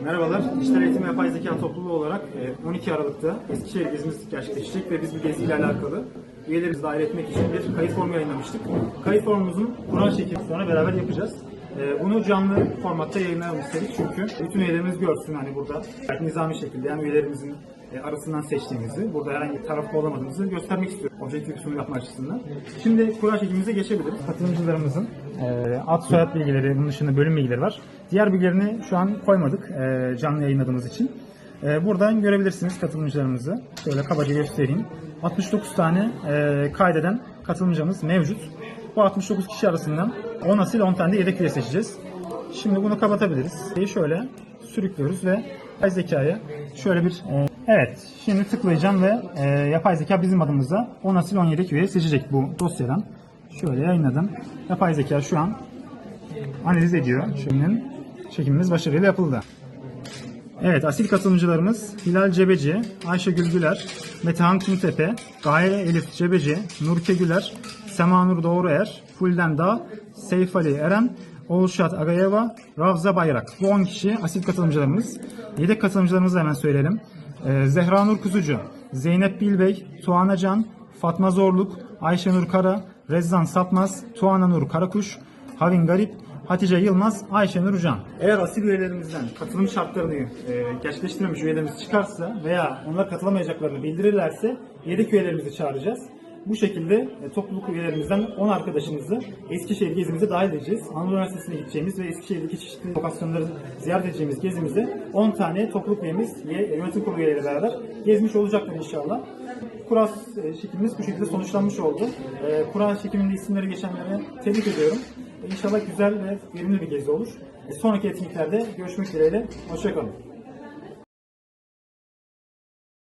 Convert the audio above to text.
Merhabalar, Dijital Eğitim ve Yapay Zeka Topluluğu olarak e, 12 Aralık'ta Eskişehir gezimiz gerçekleşecek ve biz bu geziyle alakalı üyelerimizi dahil etmek için bir kayıt formu yayınlamıştık. Kayıt formumuzun Kur'an şeklini sonra beraber yapacağız. E, Bunu canlı formatta yayınlayalım istedik çünkü bütün üyelerimiz görsün hani burada nizami şekilde yani üyelerimizin e, arasından seçtiğimizi, burada herhangi bir taraflı olamadığımızı göstermek istiyorum. Objektif sunum yapma açısından. Şimdi Kur'an şeklimize geçebiliriz. Katılımcılarımızın e, ad soyad bilgileri, bunun dışında bölüm bilgileri var. Diğer bilgilerini şu an koymadık e, canlı yayınladığımız için. Buradan görebilirsiniz katılımcılarımızı. Şöyle kabaca göstereyim. 69 tane kaydeden katılımcımız mevcut. Bu 69 kişi arasından 10 asil 10 tane de yedek üye seçeceğiz. Şimdi bunu kapatabiliriz. Şeyi şöyle sürüklüyoruz ve yapay zekaya şöyle bir e, evet şimdi tıklayacağım ve e, yapay zeka bizim adımıza 10 asil 10 yedek üye seçecek bu dosyadan. Şöyle yayınladım. Yapay zeka şu an analiz ediyor. Şimdi çekimimiz başarıyla yapıldı. Evet, asil katılımcılarımız Hilal Cebeci, Ayşe Gülgüler, Metehan Kumtepe, Gaye Elif Cebeci, Nurke Güler, Semanur Doğruer, Fulden Dağ, Seyf Ali Eren, Oğuzşat Agayeva, Ravza Bayrak. Bu 10 kişi asil katılımcılarımız. Yedek katılımcılarımızı hemen söyleyelim. Ee, Zehra Nur Kuzucu, Zeynep Bilbey, Tuana Can, Fatma Zorluk, Ayşenur Kara, Rezzan Sapmaz, Tuana Nur Karakuş, Havin Garip, Hatice Yılmaz, Ayşenur Ucan. Eğer asil üyelerimizden katılım şartlarını e, gerçekleştirmemiş üyelerimiz çıkarsa veya onlar katılamayacaklarını bildirirlerse yedek üyelerimizi çağıracağız. Bu şekilde e, topluluk üyelerimizden 10 arkadaşımızı Eskişehir gezimize dahil edeceğiz. Anadolu Üniversitesi'ne gideceğimiz ve Eskişehir'deki çeşitli lokasyonları ziyaret edeceğimiz gezimize 10 tane topluluk üyemiz ve yönetim kurulu üyeleriyle beraber gezmiş olacaklar inşallah. Kura e, çekimimiz bu şekilde sonuçlanmış oldu. E, Kura çekiminde isimleri geçenlere tebrik ediyorum. İnşallah güzel ve verimli bir gezi olur. E, Sonraki etkinliklerde görüşmek dileğiyle. Hoşçakalın.